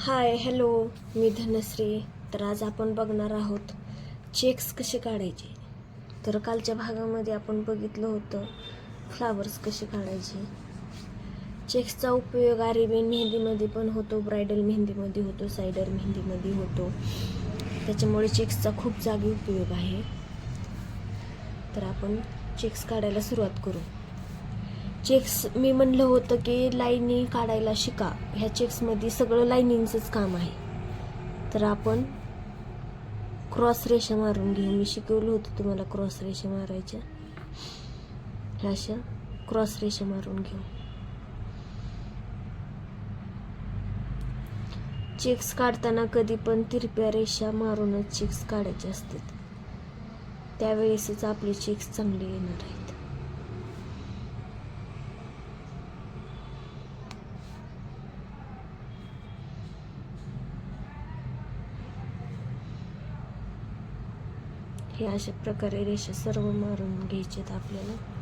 Hi hello मी धनश्री. तर आज आपण बघणार आहोत चेक्स कसे काढायचे. तर कालच्या भागामध्ये आपण बघितलं होतं फ्लावर्स कसे काढायचे. चेक्सचा उपयोग आरेबियन मेहंदीमध्ये पण होतो ब्रायडल मेहंदीमध्ये होतो सायडर मेहंदीमध्ये होतो. त्याच्यामुळे चेक्सचा खूप जागी उपयोग आहे. तर आपण चेक्स काढायला सुरुवात करू. चेक्स मी म्हणलं होतं की लाईनी काढायला शिका. ह्या चेक्समध्ये सगळं लाईनिंगचंच काम आहे. तर आपण क्रॉस रेषा मारून घेऊ. मी शिकवलं होतं तुम्हाला क्रॉस रेषा मारायच्या. ह्या अशा क्रॉस रेषा मारून घेऊ. चेक्स काढताना कधी पण तिरप्या रेषा मारूनच चेक्स काढायचे असतात. त्यावेळेसच आपले चेक्स चांगले येणार आहेत. हे अशा प्रकारे रेषा सर्व मारून घ्यायच्यात आपल्याला.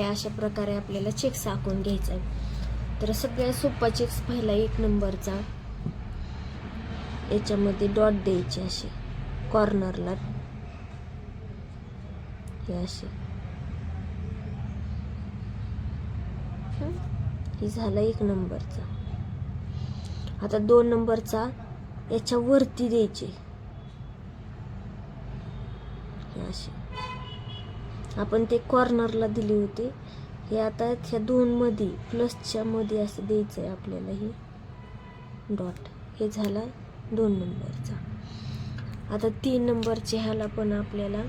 हे अशा प्रकारे आपल्याला चेक्स आखून घ्यायचा आहे तर सगळ्या सोपा चेक्स पहिला एक नंबरचा. याच्यामध्ये डॉट द्यायचे असे कॉर्नरला हे असे हं? झाला एक नंबरचा. आता दोन नंबरचा याच्या वरती द्यायचे. असे आपण ते कॉर्नरला दिली होती. हे आता ह्या दोनमध्ये प्लसच्या मध्ये असं द्यायचं आहे आपल्याला हे डॉट हे झाला दोन नंबरचा आता तीन नंबरच्या ह्याला पण आपल्याला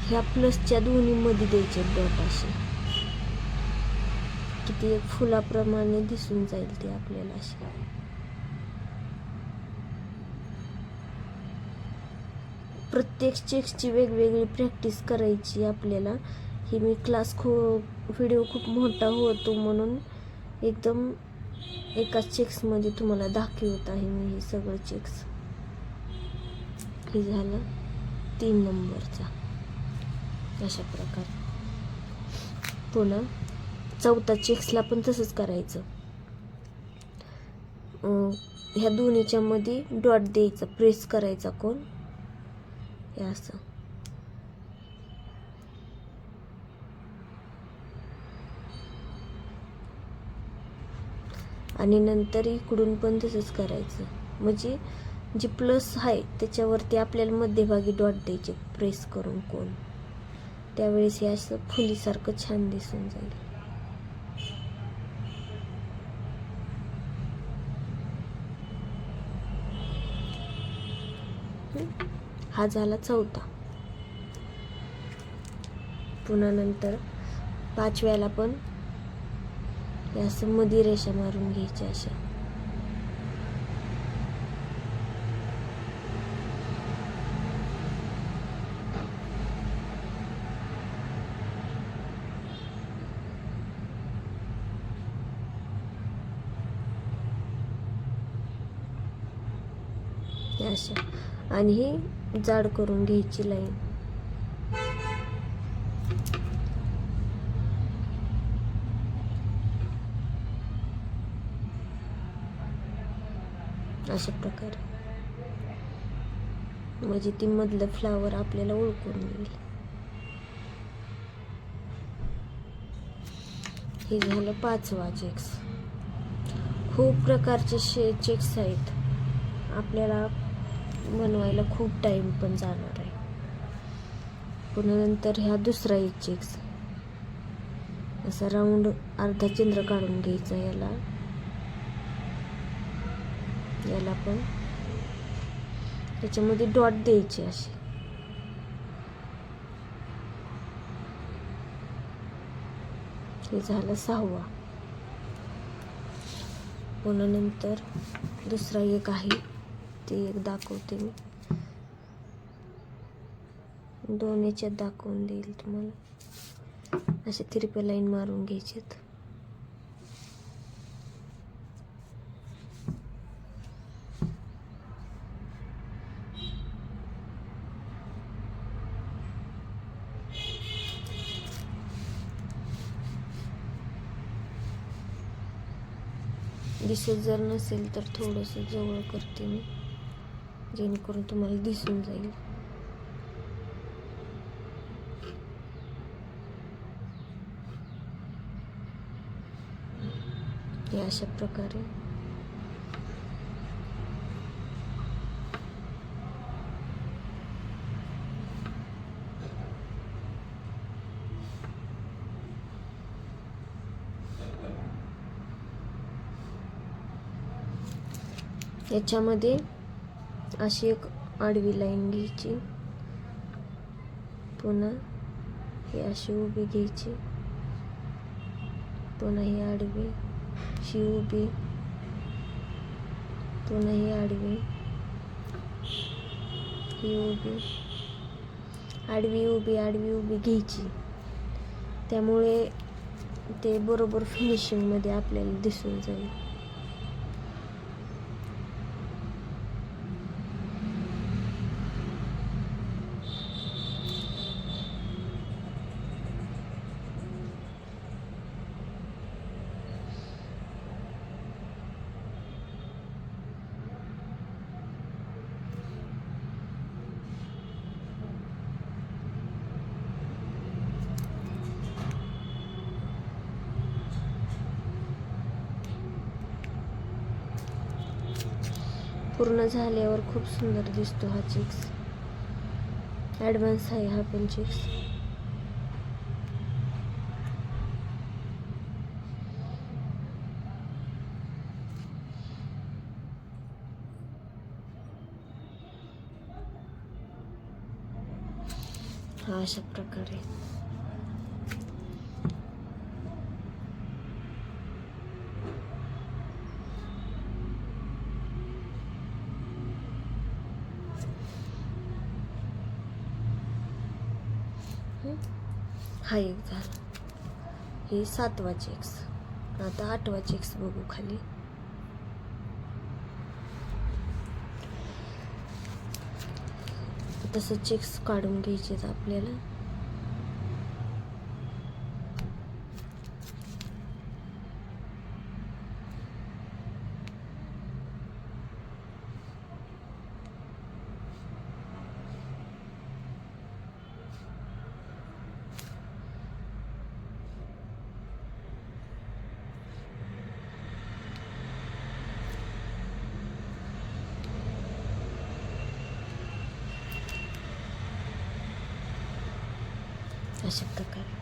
ह्या प्लसच्या दोन्हीमध्ये द्यायचे डॉट असे. किती एक फुलाप्रमाणे दिसून जाईल ते आपल्याला असे प्रत्येक चेक्सची वेगवेगळी प्रॅक्टिस करायची आपल्याला. ही मी क्लास खूप व्हिडिओ खूप मोठा होतो म्हणून एकदम एकाच चेक्समध्ये तुम्हाला दाखवत आहे मी हे सगळं चेक्स हे झालं तीन नंबरचा. अशा प्रकारे. पुन्हा चौथा चेक्सला पण तसंच करायचं. ह्या दोन्हीच्यामध्ये डॉट द्यायचा प्रेस करायचा कोण? हे असं आणि नंतर इकडून पण तसंच करायचं. म्हणजे जे प्लस आहे त्याच्यावरती आपल्याला मध्यभागी डॉट द्यायचे प्रेस करून कोण. त्यावेळेस हे असं फुलीसारखं छान दिसून जाईल. हं? हा झाला चौथा. पुन्हा नंतर पाचव्याला पण हे असं मधी रेषा मारून घ्यायच्या अशा हे अशा आणि ही जाड करून घ्यायची लाईन. अशा प्रकारे. म्हणजे ती मधलं फ्लावर आपल्याला ओळखून येईल हे झालं पाचवा चेक्स खूप प्रकारचे शे चेक्स आहेत. आपल्याला बनवायला खूप टाईम पण जाणार आहे. पुन्हा नंतर ह्या दुसरा एक चेक्स असा राऊंड अर्धा चंद्र काढून घ्यायचा याला. याला पण. त्याच्यामध्ये डॉट द्यायचे असे. हे झालं सहावा. पुन्हा नंतर दुसरा एक आहे. ते एक दाखवते मी. दोन याच्यात दाखवून देईल तुम्हाला. असे तिरपे लाईन मारून घ्यायचेत. दिसत जर नसेल तर थोडंसं जवळ करते मी. जेणेकरून तुम्हाला दिसून जाईल. हे अशा प्रकारे. याच्यामध्ये अशी एक आडवी लाईन घ्यायची. पुन्हा ही अशी उभी घ्यायची. पुन्हा ही आडवी ही उभी. पुन्हा ही आडवी ही उभी. आडवी उभी आडवी उभी घ्यायची. त्यामुळे ते बरोबर फिनिशिंगमध्ये आपल्याला दिसून जाईल. पूर्ण झाल्यावर खूप सुंदर दिसतो हा चिक्स ॲडव्हान्स आहे हा पण चिक्स हा अशा प्रकारे. हा एक झाला हे सातवा चेक्स आता आठवा चेक्स बघू खाली. तसं चेक्स काढून घ्यायचेत आपल्याला. अशा प्रकारे.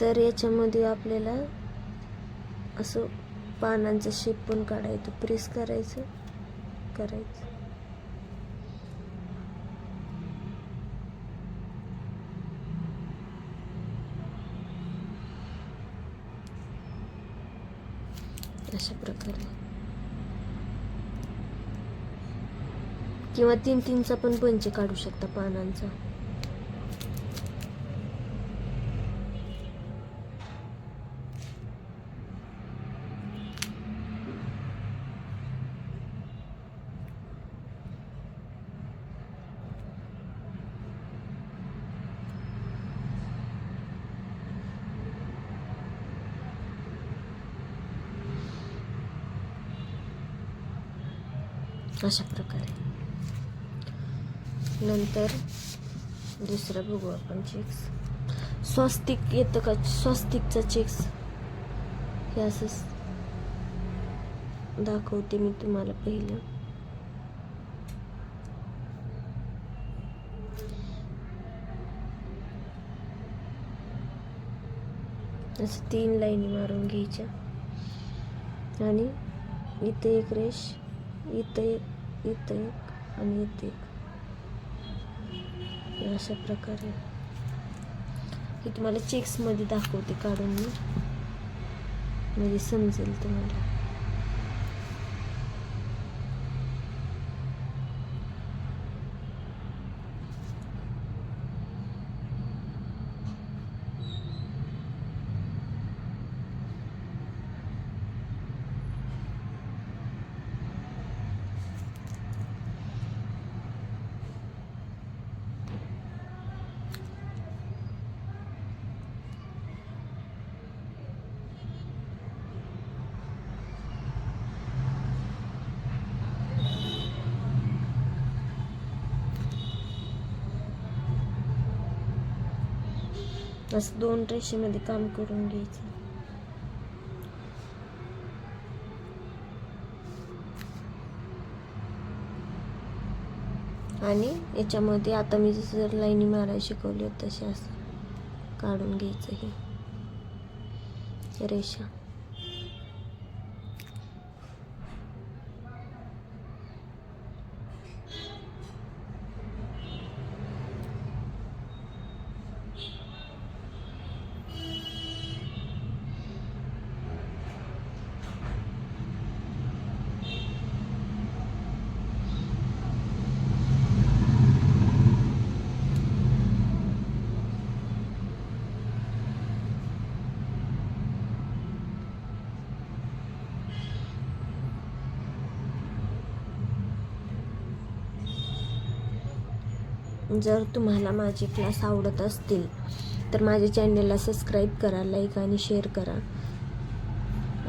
तर याच्यामध्ये आपल्याला असं पानांचा शेप पण काढायचं प्रेस करायचं करायचं. अशा प्रकारे. किंवा तीन तीनचा पण पंच काढू शकता पानांचा. अशा प्रकारे. नंतर दुसरं बघू आपण चेक्स स्वस्तिक येतं का? स्वस्तिकचा चेक्स हे असंच दाखवते मी तुम्हाला पहिलं. असं तीन लाईनी मारून घ्यायच्या. आणि इथं एक रेश इथं एक इथं एक आणि इथं एक. अशा प्रकारे. हे तुम्हाला चेक्समध्ये दाखवते काढून मी. म्हणजे समजेल तुम्हाला. असं दोन रेषेमध्ये काम करून घ्यायचं. आणि याच्यामध्ये आता मी जसं जर लाईनी मारायला शिकवली तसे असं काढून घ्यायचं हे. रेषा. जर तुम्हाला माझे क्लास आवडत असतील तर माझ्या चॅनलला सबस्क्राईब करा लाईक आणि शेअर करा.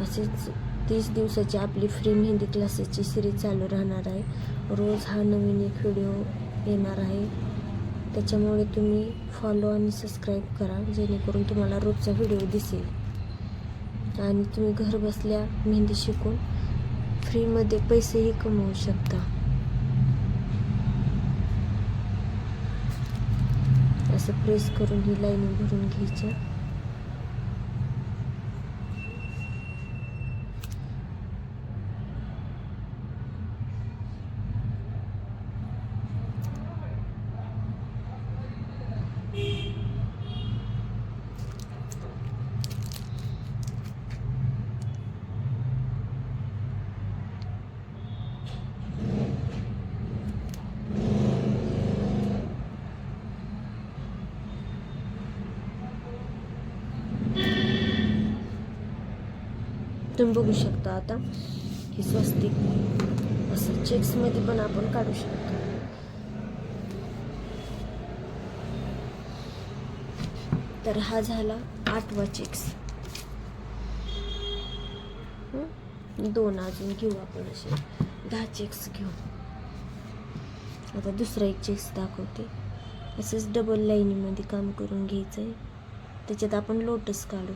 असेच तीस दिवसाची आपली फ्री मेहंदी क्लासेसची सिरीज चालू राहणार आहे. रोज हा नवीन एक व्हिडिओ येणार आहे. त्याच्यामुळे तुम्ही फॉलो आणि सबस्क्राईब करा जेणेकरून तुम्हाला रोजचा व्हिडिओ दिसेल. आणि तुम्ही घर बसल्या मेहंदी शिकून फ्रीमध्ये पैसेही कमवू शकता. असं प्रेस करून ही लाईनिंग भरून घ्यायच्या तुम्ही बघू शकता आता. हे स्वस्तिक. असं चेक्समध्ये पण आपण काढू शकतो. तर हा झाला आठवा चेक्स दोन अजून घेऊ आपण असे. दहा चेक्स घेऊ. आता दुसरा एक चेक्स दाखवते. असंच डबल लाईनीमध्ये काम करून घ्यायचं आहे त्याच्यात आपण लोटस काढू.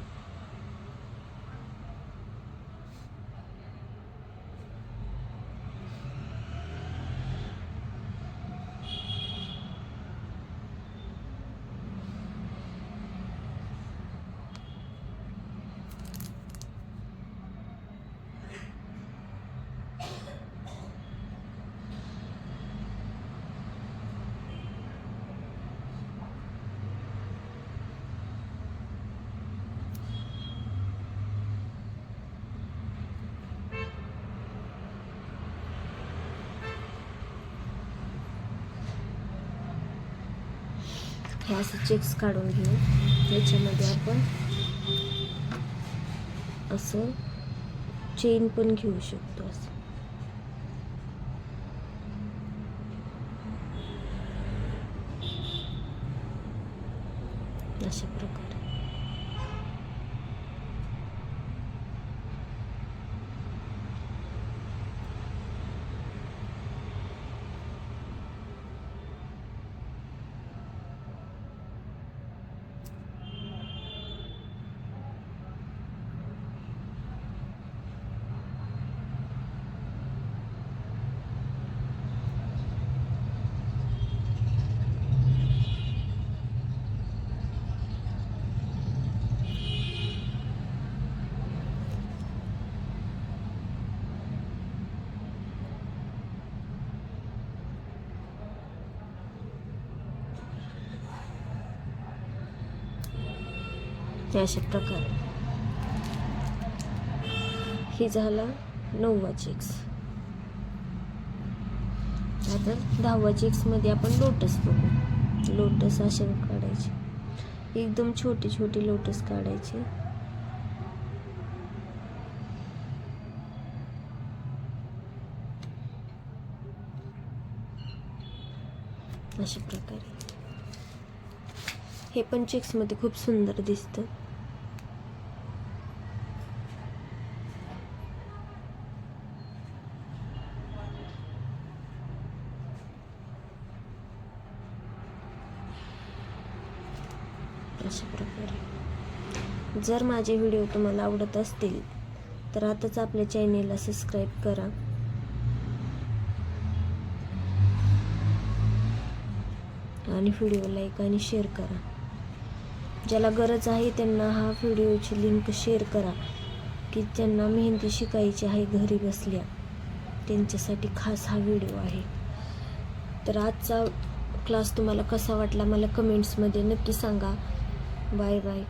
हे असे चेक्स काढून घेऊ. त्याच्यामध्ये आपण असं चेन पण घेऊ शकतो असं अशा प्रकारे ते अशा प्रकारे. हे झाला नऊवा चेक्स आता दहावा चेक्समध्ये आपण लोटस बघू. लोटस असे काढायचे. एकदम छोटे छोटे लोटस काढायचे. अशा प्रकारे. हे पण चेक्समध्ये खूप सुंदर दिसतं अशा प्रकारे जर माझे व्हिडिओ तुम्हाला आवडत असतील तर आताच आपल्या चॅनेलला सबस्क्राईब करा. आणि व्हिडिओ लाईक आणि शेअर करा. ज्याला गरज आहे त्यांना हा व्हिडिओची लिंक शेअर करा की ज्यांना मेहंदी शिकायची आहे घरी बसल्या त्यांच्यासाठी खास हा व्हिडिओ आहे. तर आजचा क्लास तुम्हाला कसा वाटला मला कमेंट्समध्ये नक्की सांगा. Bye bye